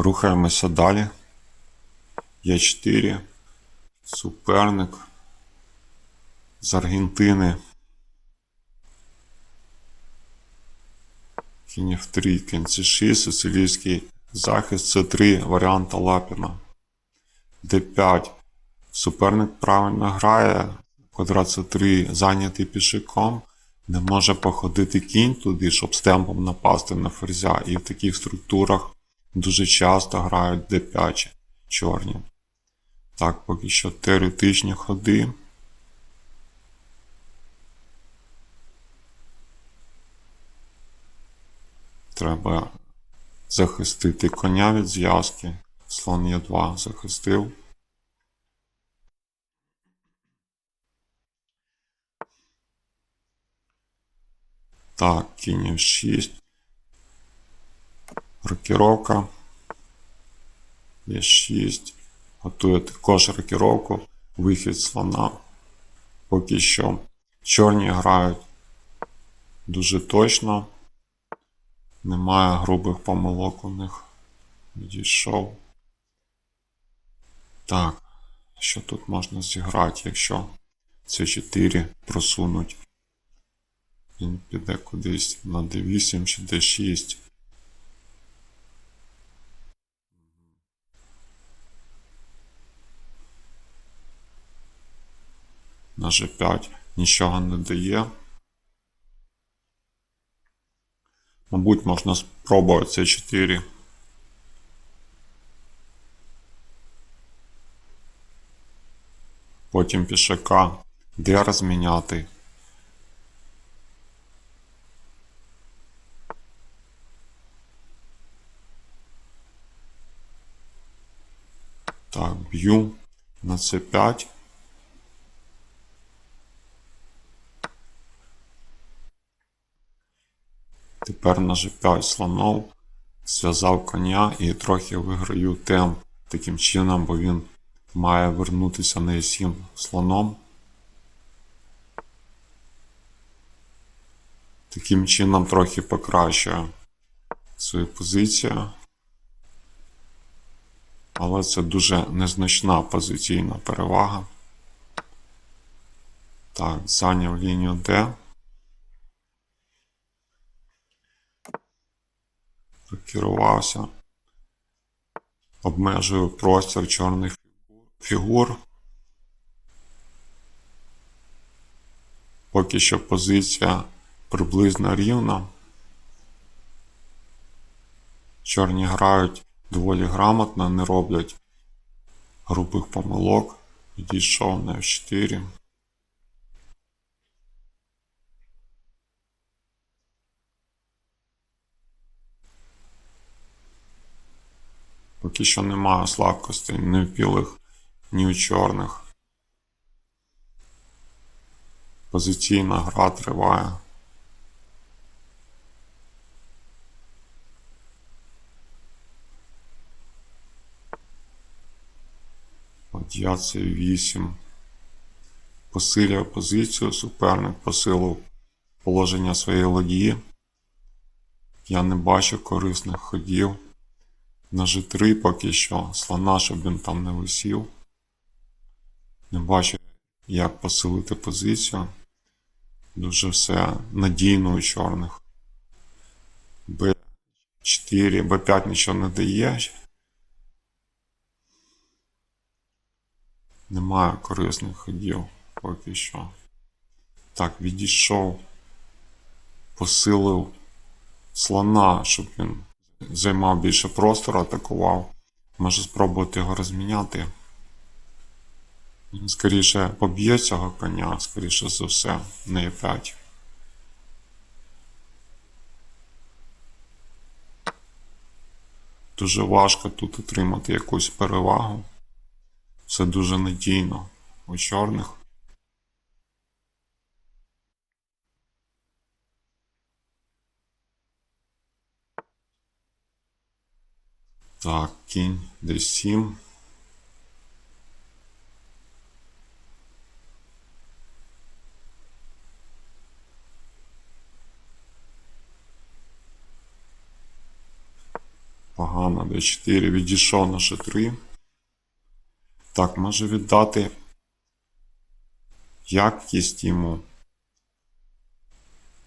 Рухаємося далі. Є 4. Суперник з Аргентини. Кінь F3, кінь C6, сицилійський захист C3, варіанта Лапіна. D5. Суперник правильно грає. Квадрат C3 зайнятий пішиком. Не може походити кінь туди, щоб з темпом напасти на ферзя. І в таких структурах дуже часто грають D5 чорні. Так, поки що теоретичні ходи. Треба захистити коня від зв'язки. Слон Е2 захистив. Так, кінь F6. Рокіровка. Е6. Готує також рокіровку. Вихід слона. Поки що чорні грають дуже точно. Немає грубих помилок у них. Відійшов. Так. Що тут можна зіграти, якщо це 4 просунуть? Він піде кудись на D8 чи D6. На G5 нічого не дає. Мабуть, можна спробувати c 4 Потім пішака. Де розміняти? Так, б'ю на c5. Тепер на g5 слонов, зв'язав коня і трохи виграю темп таким чином, бо він має вернутися на e7 слоном. Таким чином трохи покращує свою позицію. Але це дуже незначна позиційна перевага. Так, зайняв лінію D. Керувався. Обмежую простір чорних фігур. Поки що позиція приблизно рівна. Чорні грають доволі грамотно, не роблять грубих помилок. Відійшов на F4. Поки що немає слабкостей ні в білих, ні у чорних. Позиційна гра триває. Це 8. Посилює позицію, суперник посилив положення своєї ладьї. Я не бачу корисних ходів. На G3 поки що слона, щоб він там не висів. Не бачу, як посилити позицію. Дуже все надійно у чорних. Б4, Б5 нічого не дає. Немає корисних ходів поки що. Так, відійшов, посилив слона, щоб він займав більше простору, атакував. Може спробувати його розміняти. Скоріше поб'є цього коня, скоріше за все, на Е5. Дуже важко тут отримати якусь перевагу. Все дуже надійно у чорних. Так, кінь d7. Погано, d4. Відійшов на g3. Так, може віддати якість йому.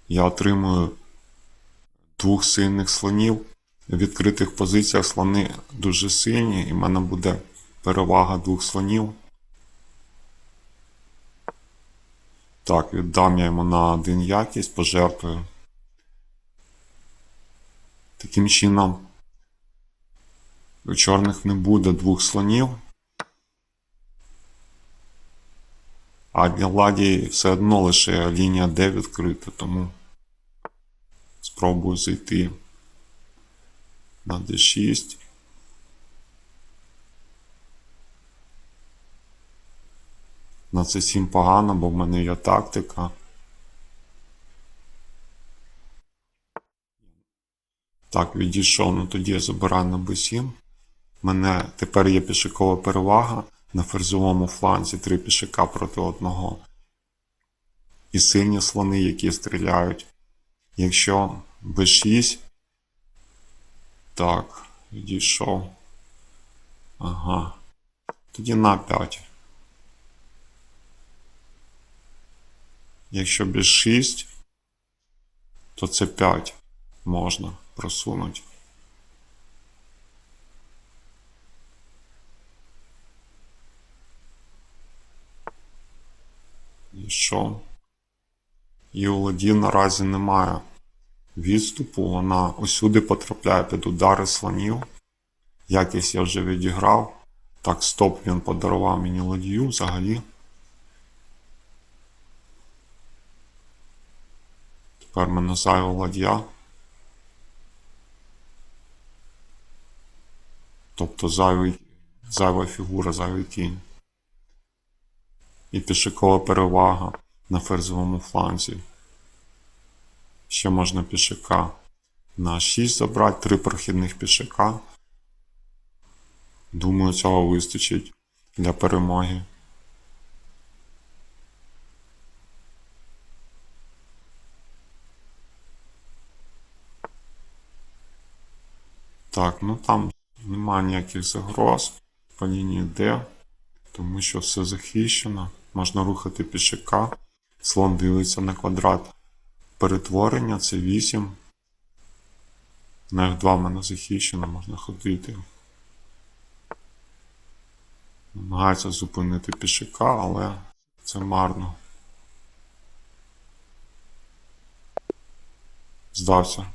Я отримую двох сильних слонів. Відкритих позиціях слони дуже сильні, і в мене буде перевага двох слонів. Так, віддам я йому на один якість, пожертвую. Таким чином, у чорних не буде двох слонів. А для ладі все одно лише лінія D відкрита, тому спробую зайти на D6. На C7 погано, бо в мене є тактика. Так, відійшов, ну тоді я забираю на B7. У мене тепер є пішикова перевага на ферзовому фланзі три пішака проти одного. І сильні слони, які стріляють. Якщо b6. Так, відійшов. Ага. Тоді на 5. Якщо b6, то це 5 можна просунути. І що? І у ладі наразі немає відступу, вона усюди потрапляє під удари слонів. Якість я вже відіграв. Так, стоп, він подарував мені ладію взагалі. Тепер мене зайва ладья. Тобто зайвий, зайва фігура, зайвий кінь. І пішикова перевага на ферзовому фланзі. Ще можна пішака на 6 забрати, три прохідних пішака. Думаю, цього вистачить для перемоги. Так, ну там немає ніяких загроз по лінії D, тому що все захищено. Можна рухати пішака. Слон дивиться на квадрат перетворення, це 8. На F2 в мене захищено, можна ходити. Намагається зупинити пішака, але це марно. Здався.